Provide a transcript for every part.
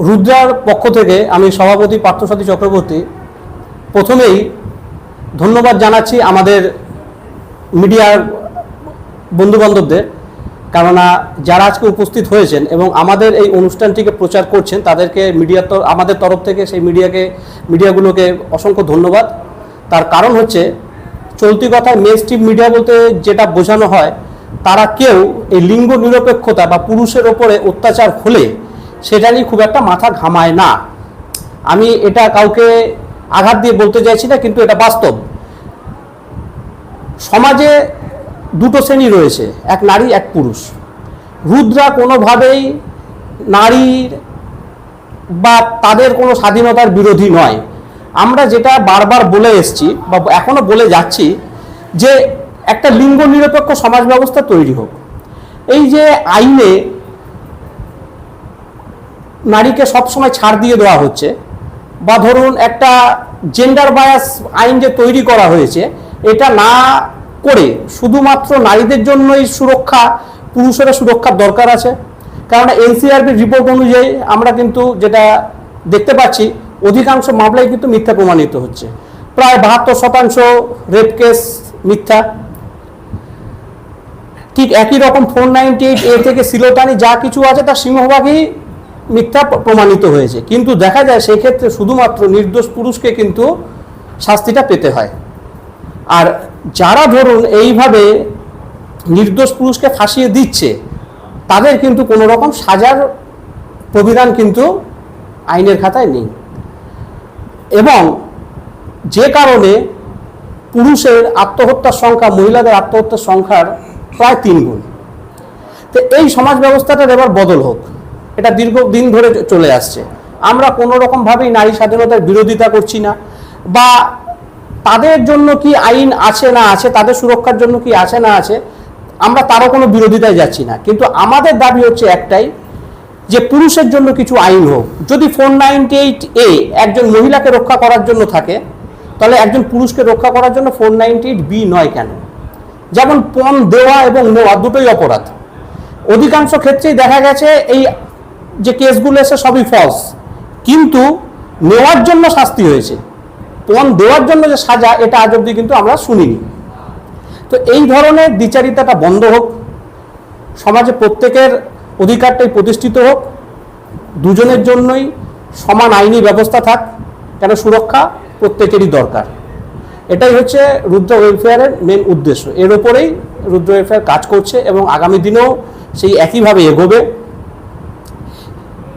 রুদ্রার পক্ষ থেকে আমি সভাপতি পার্থসাথী চক্রবর্তী প্রথমেই ধন্যবাদ জানাচ্ছি আমাদের মিডিয়ার বন্ধুবান্ধবদের। কেননা যারা আজকে উপস্থিত হয়েছেন এবং আমাদের এই অনুষ্ঠানটিকে প্রচার করছেন, তাদেরকে মিডিয়ার আমাদের তরফ থেকে সেই মিডিয়াকে, মিডিয়াগুলোকে অসংখ্য ধন্যবাদ। তার কারণ হচ্ছে চলতি কথায় মেন স্ট্রিম মিডিয়া বলতে যেটা বোঝানো হয়, তারা কেউ এই লিঙ্গ নিরপেক্ষতা বা পুরুষের ওপরে অত্যাচার হলে সেটা নিয়ে খুব একটা মাথা ঘামায় না। আমি এটা কাউকে আঘাত দিয়ে বলতে চাইছি না, কিন্তু এটা বাস্তব। সমাজে দুটো শ্রেণি রয়েছে, এক নারী, এক পুরুষ। রুদ্রা কোনোভাবেই নারীর বা তাদের কোনো স্বাধীনতার বিরোধী নয়। আমরা যেটা বারবার বলে এসছি বা এখনও বলে যাচ্ছি যে একটা লিঙ্গ নিরপেক্ষ সমাজ ব্যবস্থা তৈরি হোক। এই যে আইনে নারীকে সবসময় ছাড় দিয়ে দেওয়া হচ্ছে বা ধরুন একটা জেন্ডার বায়াস আইন যে তৈরি করা হয়েছে, এটা না করে শুধুমাত্র নারীদের জন্যই সুরক্ষা পুরুষেরা সুরক্ষার দরকার আছে। কারণ এনসিআরবির রিপোর্ট অনুযায়ী আমরা কিন্তু যেটা দেখতে পাচ্ছি, অধিকাংশ মামলায় কিন্তু মিথ্যা প্রমাণিত হচ্ছে। প্রায় বাহাত্তর শতাংশ রেপ কেস মিথ্যা। ঠিক একই রকম ফোর নাইনটি এইট এ থেকে সিলোটানি যা কিছু আছে তার সিংহভাগই মিথ্যা প্রমাণিত হয়েছে। কিন্তু দেখা যায় সেক্ষেত্রে শুধুমাত্র নির্দোষ পুরুষকে কিন্তু শাস্তিটা পেতে হয়। আর যারা ধরুন এইভাবে নির্দোষ পুরুষকে ফাঁসিয়ে দিচ্ছে, তাদের কিন্তু কোনো রকম সাজার প্রবিধান কিন্তু আইনের খাতায় নেই। এবং যে কারণে পুরুষের আত্মহত্যার সংখ্যা, মহিলাদের আত্মহত্যার সংখ্যার প্রায় তিন গুণ তো এই সমাজ ব্যবস্থাটার এবার বদল হোক। এটা দীর্ঘদিন ধরে চলে আসছে। আমরা কোনো রকমভাবেই নারী স্বাধীনতার বিরোধিতা করছি না বা তাদের জন্য কি আইন আছে না আছে, তাদের সুরক্ষার জন্য কি আছে না আছে, আমরা তারও কোনো বিরোধিতায় যাচ্ছি না। কিন্তু আমাদের দাবি হচ্ছে একটাই যে পুরুষের জন্য কিছু আইন হোক। যদি ফোর নাইনটি এইট এ একজন মহিলাকে রক্ষা করার জন্য থাকে, তাহলে একজন পুরুষকে রক্ষা করার জন্য ফোর নাইনটি এইট বি নয় কেন? যেমন পণ, দেওয়া এবং নেওয়া দুটোই অপরাধ। অধিকাংশ ক্ষেত্রেই দেখা গেছে এই যে কেসগুলো এসে সবই ফলস কিন্তু নেওয়ার জন্য শাস্তি হয়েছে। পণ দেওয়ার জন্য যে সাজা, এটা আজ অব্দি কিন্তু আমরা শুনিনি। তো এই ধরনের দ্বিচারিতাটা বন্ধ হোক, সমাজে প্রত্যেকের অধিকারটাই প্রতিষ্ঠিত হোক, দুজনের জন্যই সমান আইনি ব্যবস্থা থাক, কেন সুরক্ষা প্রত্যেকেরই দরকার। এটাই হচ্ছে রুদ্র ওয়েলফেয়ারের মেন উদ্দেশ্য। এর ওপরেই রুদ্র ওয়েলফেয়ার কাজ করছে এবং আগামী দিনেও সেই একইভাবে এগোবে।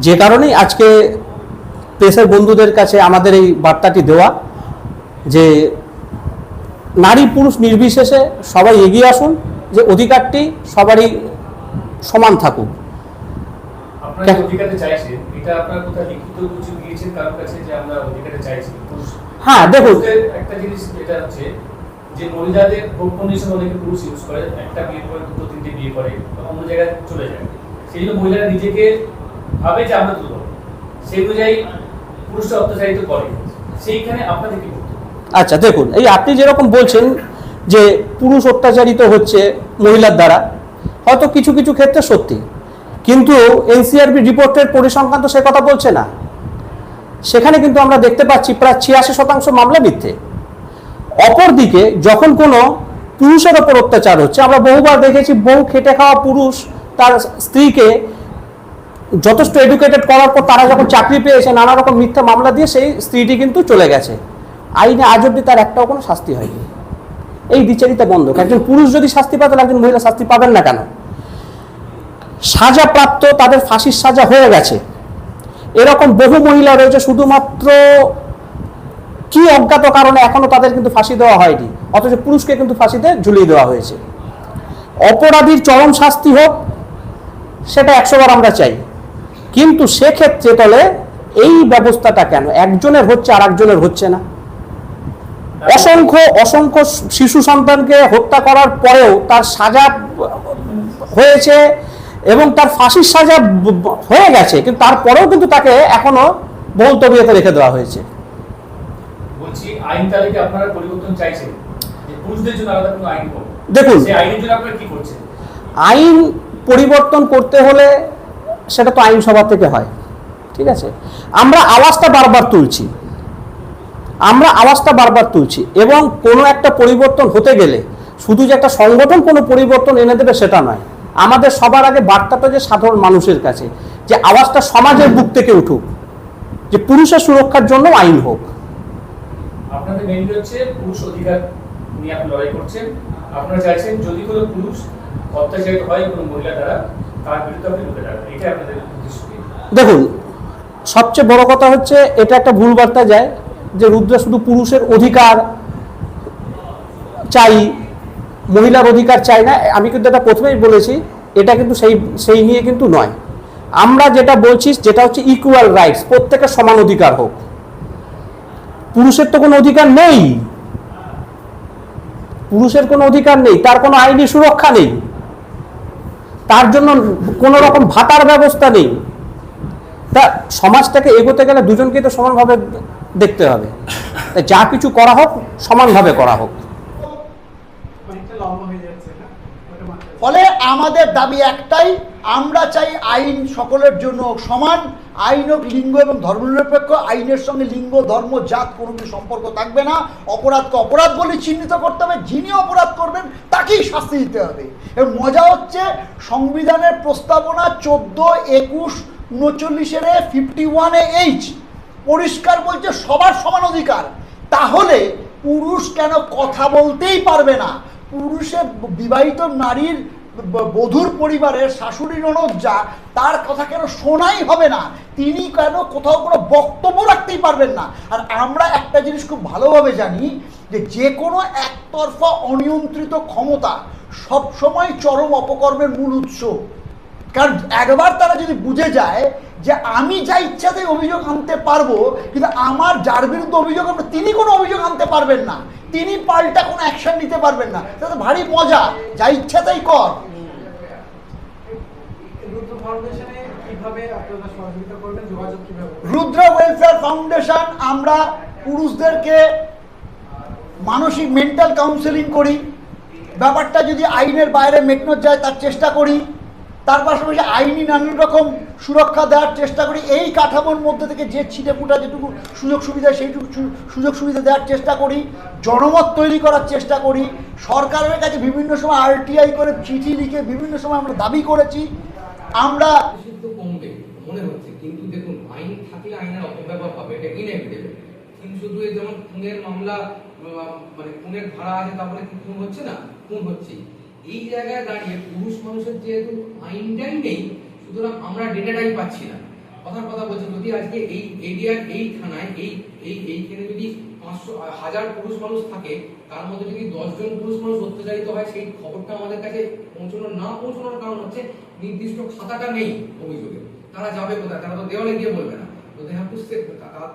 যে কারণেই আজকে প্রেসের বন্ধুদের কাছে আমাদের এই বার্তাটি দেওয়া যে নারী পুরুষ নির্বিশেষে সবাই এগিয়ে আসুন যে অধিকারটি সবারই সমান থাকুক। হ্যাঁ, দেখুন। একটা জিনিস হচ্ছে যে মহিলাদের কন্ডিশন অনেকে পুরুষ ইউজ করে। একটা বিয়ে করে দুটো তিনটে বিয়ে করে অন্য জায়গায় চলে যায়। সেই জন্য মহিলারা নিজেকে ভাবে যে আমরা দুর্বল সেই অনুযায়ী পুরুষরা অত্যাচারিত করে। সেইখানে আপনাদের কি আচ্ছা দেখুন, এই আপনি যেরকম বলছেন যে পুরুষ অত্যাচারিত হচ্ছে মহিলার দ্বারা, হয়তো কিছু কিছু ক্ষেত্রে সত্যি। কিন্তু এনসিআরবি রিপোর্টের পরিসংখ্যান তো সে কথা বলছে না। সেখানে কিন্তু আমরা দেখতে পাচ্ছি প্রায় ছিয়াশি শতাংশ মামলা মিথ্যে। অপরদিকে যখন কোনো পুরুষের ওপর অত্যাচার হচ্ছে, আমরা বহুবার দেখেছি বহু খেটে খাওয়া পুরুষ, তার স্ত্রীকে যথেষ্ট এডুকেটেড করার পর তারা যখন চাকরি পেয়েছে, নানা রকম মিথ্যা মামলা দিয়ে সেই স্ত্রীটি কিন্তু চলে গেছে। আইনে আজ অব্দি তার একটাও কোনো শাস্তি হয়নি। এই বিচারিতা বন্ধ। একজন পুরুষ যদি শাস্তি পায়, তাহলে একজন মহিলা শাস্তি পাবেন না কেন? সাজা প্রাপ্ত তাদের ফাঁসির সাজা হয়ে গেছে। এরকম বহু মহিলা রয়েছে, শুধুমাত্র কি অজ্ঞাত কারণে এখনও তাদের কিন্তু ফাঁসি দেওয়া হয়নি? অথচ পুরুষকে কিন্তু ফাঁসিতে ঝুলিয়ে দেওয়া হয়েছে। অপরাধীর চরম শাস্তি হোক, সেটা একশোবার আমরা চাই। কিন্তু সেক্ষেত্রে তলে এই ব্যবস্থাটা কেন? একজনের হচ্ছে আর একজনের হচ্ছে না। অসংখ্য অসংখ্য শিশু সন্তানকে হত্যা করার পরেও তার সাজা হয়েছে এবং তার ফাঁসির সাজা হয়ে গেছে কিন্তু তারপরেও কিন্তু তাকে এখনও বহুল তবিয়তে রেখে দেওয়া হয়েছে। দেখুন। আইন পরিবর্তন করতে হলে সেটা তো আইনসভা থেকে হয়। ঠিক আছে? আমরা আওয়াজটা বারবার তুলছি। আমরা আওয়াজটা বারবার তুলছি এবং কোনো একটা পরিবর্তন হতে গেলে শুধু যে একটা সংগঠন কোনো পরিবর্তন এনে দেবে সেটা নয়। আমাদের সবার আগে বার্তাটা যে সাধারণ মানুষের কাছে, যে আওয়াজটা সমাজের বুক থেকে উঠুক, যে পুরুষের সুরক্ষার জন্য আইন হোক। আপনাদের হচ্ছে পুরুষ অধিকার নিয়ে আপনি লড়াই করছেন। আপনারা চাইছেন যদি কোনো পুরুষ অত্যাচারিত হয় কোনো মহিলা দ্বারা দেখুন, সবচেয়ে বড় কথা হচ্ছে এটা একটা ভুল বার্তা যায় যে রুদ্র শুধু পুরুষের অধিকার চাই, মহিলার অধিকার চাই না। আমি কিন্তু এটা প্রথমেই বলেছি, এটা কিন্তু সেই সেই নিয়ে কিন্তু নয়। আমরা যেটা বলছি, যেটা হচ্ছে ইকুয়াল রাইটস প্রত্যেকের সমান অধিকার হোক। পুরুষের তো কোনো অধিকার নেই। পুরুষের কোনো অধিকার নেই, তার কোনো আইনি সুরক্ষা নেই। তার জন্য কোনো রকম ভাতার ব্যবস্থা নেই। তা সমাজটাকে এগোতে গেলে দুজনকে তো সমানভাবে দেখতে হবে। তাই যা কিছু করা হোক, সমানভাবে করা হোক। ফলে আমাদের দাবি একটাই, আমরা চাই আইন সকলের জন্য সমান, আইন হোক লিঙ্গ এবং ধর্মনিরপেক্ষ আইনের সঙ্গে লিঙ্গ, ধর্ম, জাত, কোনো সম্পর্ক থাকবে না। অপরাধকে অপরাধ বলে চিহ্নিত করতে হবে, যিনি অপরাধ করবেন তাকেই শাস্তি দিতে হবে। এবং মজা হচ্ছে সংবিধানের প্রস্তাবনা চোদ্দ, একুশ, উনচল্লিশের ফিফটি ওয়ানে এইচ পরিষ্কার বলছে সবার সমান অধিকার। তাহলে পুরুষ কেন কথা বলতেই পারবে না? পুরুষের বিবাহিত নারীর বধূর পরিবারের শাশুড়ি ননদ যা তার কথা কেন শোনাই হবে না? তিনি কেন কোথাও কোনো বক্তব্য রাখতেই পারবেন না। আর আমরা একটা জিনিস খুব ভালোভাবে জানি যে যে কোনো একতরফা অনিয়ন্ত্রিত ক্ষমতা সবসময় চরম অপকর্মের মূল উৎস। কারণ একবার তারা যদি বুঝে যায় যে আমি যা ইচ্ছাতেই অভিযোগ আনতে পারব, কিন্তু আমার, যার বিরুদ্ধে অভিযোগ আনব, তিনি কোনো অভিযোগ আনতে পারবেন না। তিনি পাল্টা কোনো অ্যাকশন নিতে পারবেন না। তাতে ভারী মজা। যা ইচ্ছাতেই কর। রুদ্র ওয়েলফেয়ার ফাউন্ডেশন আমরা পুরুষদেরকে মানসিক মেন্টাল কাউন্সেলিং করি। ব্যাপারটা যদি আইনের বাইরে মেটানো যায়, তার চেষ্টা করি। তার পাশাপাশি আইনি নানান রকম সুরক্ষা দেওয়ার চেষ্টা করি। এই কাঠামোর মধ্যে থেকে যে ছিটে ফুটা যেটুকু সুযোগ সুবিধা, সেইটুকু সুযোগ সুবিধা দেওয়ার চেষ্টা করি। জনমত তৈরি করার চেষ্টা করি। সরকারের কাছে বিভিন্ন সময় আরটিআই করে চিঠি লিখে বিভিন্ন সময় আমরা দাবি করেছি। আমরা নিষিদ্ধ কমবে, মনে হচ্ছে। কিন্তু দেখুন, আইন থাকলে আইনের অপব্যবহার হবে, এটা ইনএভিটেবল কিন্তু শুধু এই যেমন খুনের মামলা মানে খুনের ধারা আছে তারপরে কি খুন হচ্ছে না? খুন হচ্ছে এই জায়গায় দাঁড়িয়ে পুরুষ মানুষের যেহেতু আইনটাই নেই, সুতরাং আমরা ডেটাটাই পাচ্ছি না। কথার কথা বলছি, যদি আজকে এই এরিয়ার এই থানায় এই, এইখানে যদি হাজার পুরুষ মানুষ থাকে, তার মধ্যে যদি দশজন পুরুষ মানুষ অত্যাচারিত হয়, সেই খবরটা আমাদের কাছে পৌঁছানো না পৌঁছানোর কারণ হচ্ছে নির্দিষ্ট খাতাটা নেই অভিযোগে। তারা যাবে কোথায়? তারা তো দেওয়ালে গিয়ে বলবে না। তো দে হ্যাভ টু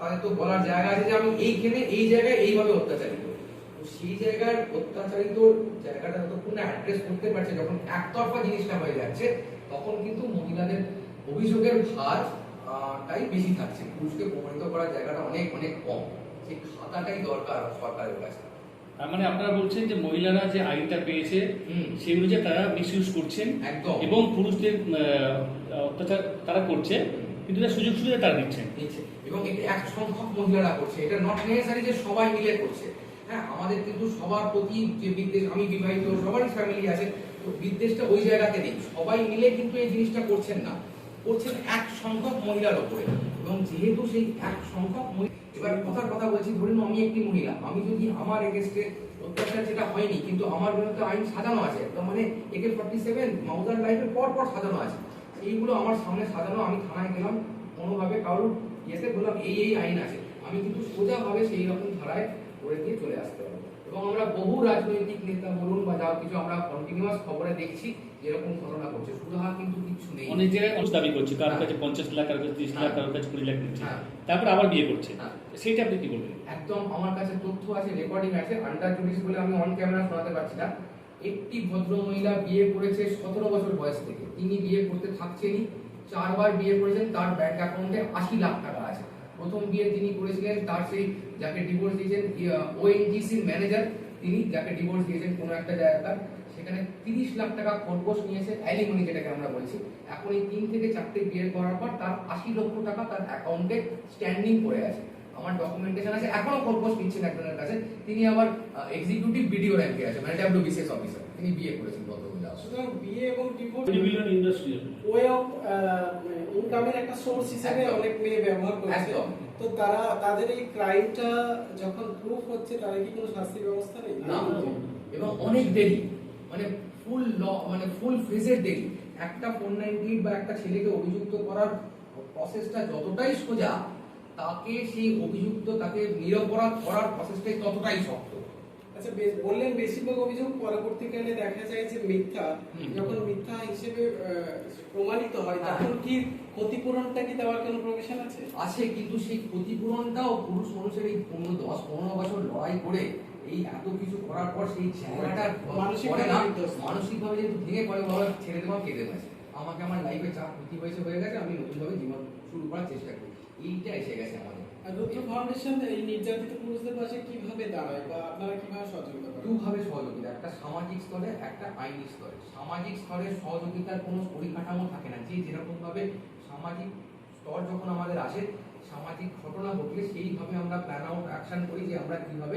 তাদের তো বলার জায়গা আছে যে আমি এইখানে, এই জায়গায় এইভাবে অত্যাচারিত। তো সেই জায়গার অত্যাচারিত জায়গাটা যতক্ষণ অ্যাড্রেস করতে পারছে, যখন একতরফা জিনিসটা হয়ে যাচ্ছে, তখন কিন্তু মহিলাদের অভিযোগের ভার টাই বেশি থাকছে। পুরুষকে প্রমাণিত করার জায়গাটা অনেক অনেক কম। সেই খাতাটাই দরকার সরকারের কাছে। তার মানে আপনারা বলছেন যে মহিলারা যে আইনটা পেয়েছে সেই অনুযায়ী তারা মিসইউজ করছেন একদম। এবং পুরুষদের অত্যাচার তারা করছে কিন্তু তার সুযোগ সুবিধা তারা দিচ্ছেন। এবং এটা এক সংখ্যক মহিলারা করছে। এটা নট নেসেসারি যে সবাই মিলে করছে। হ্যাঁ আমাদের কিন্তু সবার প্রতি যে বিদ্বেষ আমি বিবাহিত সবারই ফ্যামিলি আছে তো বিদ্বেষটা ওই জায়গাতে নেই। সবাই মিলে কিন্তু এই জিনিসটা করছেন না। করছেন এক সংখ্যক মহিলার ওপরে। এবং যেহেতু সেই এক সংখ্যক মহিলা এবার কথার কথা বলছি, ধরুন আমি একটি মহিলা, আমি যদি আমার এগেস্টে অত্যাচার যেটা হয়নি, কিন্তু আমার বিরুদ্ধে আইন সাজানো আছে তো মানে একে ফর্টি সেভেন মাউজার লাইফের পর পর সাজানো আছে, এইগুলো আমার সামনে সাজানো, আমি থানায় গেলাম, কোনোভাবে কারোর ইয়েতে বললাম, এই এই আইন আছে, আমি কিন্তু সোজাভাবে সেই রকম ধারায় করে দিয়ে চলে আসতে পারব। এবং আমরা বহু রাজনৈতিক নেতা বলুন বা যা কিছু আমরা কন্টিনিউয়াস খবরে দেখছি যেরকম ঘটনা ঘটছে। সুরাহা কিন্তু কিছু নেই। অনেক জায়গায় দাবি করছে কারোর হ্যাঁ। কাছে পঞ্চাশ লাখ কারোর কাছে তিরিশ লাখ হ্যাঁ। কারোর কাছে কুড়ি লাখ দিচ্ছে হ্যাঁ। তারপর আবার বিয়ে করছে। সেইটা আপনি কি বলবেন? একদম আমার কাছে তথ্য আছে রেকর্ডিং আছে আন্ডার জুডিস বলে আমি অন ক্যামেরা শোনাতে পারছি না। একটি ভদ্র মহিলা বিয়ে করেছে সতেরো বছর বয়স থেকে। তিনি বিয়ে করতে থাকছেনই। চারবার বিয়ে করেছেন তার ব্যাংক অ্যাকাউন্টে আশি লাখ টাকা আছে। প্রথম বিয়ে তিনি করেছিলেন, তার সেই যাকে ডিভোর্স দিয়েছেন ওএনজিসির ম্যানেজার তিনি যাকে ডিভোর্স দিয়েছেন কোনো একটা জায়গায়। সে সেখানে তিরিশ লাখ টাকা খরগোশ নিয়েছে অ্যালিমনি যেটাকে আমরা বলছি। এখন এই তিন থেকে চারটে বিয়ে করার পর তার আশি লক্ষ টাকা তার অ্যাকাউন্টে স্ট্যান্ডিং পড়ে আছে। আমার ডকুমেন্টেশন আছে, এখনও খরগোশ নিচ্ছেন একজনের কাছে। তিনি আবার এক্সিকিউটিভ বিডিও র্যাঙ্কে আছে মানে ডাব্লিউবিসিএস অফিসার তিনি বিয়ে করেছেন ভদ্রমহিলা সুতরাং বিয়ে এবং divorce million industrial way of ইনকামের একটা সোর্স হিসেবে অনেক মেয়ে ব্যবহার করছে। তো তারা তাদের এই ক্রাইমটা যখন প্রুফ হচ্ছে তারা কি কোনো শাস্তি ব্যবস্থা নেই? না এবং অনেক দেরি। মানে ফুল ল মানে ফুল ফেজের দেরি। একটা ফোর নাইনটি বা একটা ছেলেকে অভিযুক্ত করার প্রসেসটা যতটাই সোজা তাকে সেই অভিযুক্ত তাকে নিরপরাধ করার প্রসেসটাই ততটাই শক্ত আচ্ছা বেশ- বললেন বেশিরভাগ অভিযোগ পরবর্তীকালে দেখা যায় যে মিথ্যা। যখন মিথ্যা হিসেবে প্রমাণিত হয় হ্যাঁ। তখন কি ক্ষতিপূরণটা কি দেওয়ার কোনো প্রভিশন আছে? আছে কিন্তু সেই ক্ষতিপূরণটাও পুরুষ মানুষের এই পনেরো দশ পনেরো বছর লড়াই করে এই এত কিছু করার পর সেই জায়গাটা মানসিকভাবে যেহেতু ভেঙে পড়ে বাবা ছেড়ে দেওয়া কেঁদে গেছে আমাকে আমার লাইফে যা ক্ষতি হয়েছে হয়ে গেছে আমি নতুনভাবে জীবন করার চেষ্টা করি। এইটা এসে গেছে আমাদের। রুদ্র ফাউন্ডেশন এই নির্যাতিত পুরুষদের পাশে কীভাবে দাঁড়ায় বা আপনারা কীভাবে সহযোগিতা করেন? দুভাবে সহযোগিতা। একটা সামাজিক স্তরে একটা আইনি স্তরে। সামাজিক স্তরে সহযোগিতার কোনো পরিকাঠামো থাকে না। যে যেরকম ভাবে সামাজিক স্তর যখন আমাদের আসে সামাজিক ঘটনা ঘটলে সেইভাবে আমরা প্ল্যান আউট অ্যাকশন করি যে আমরা কীভাবে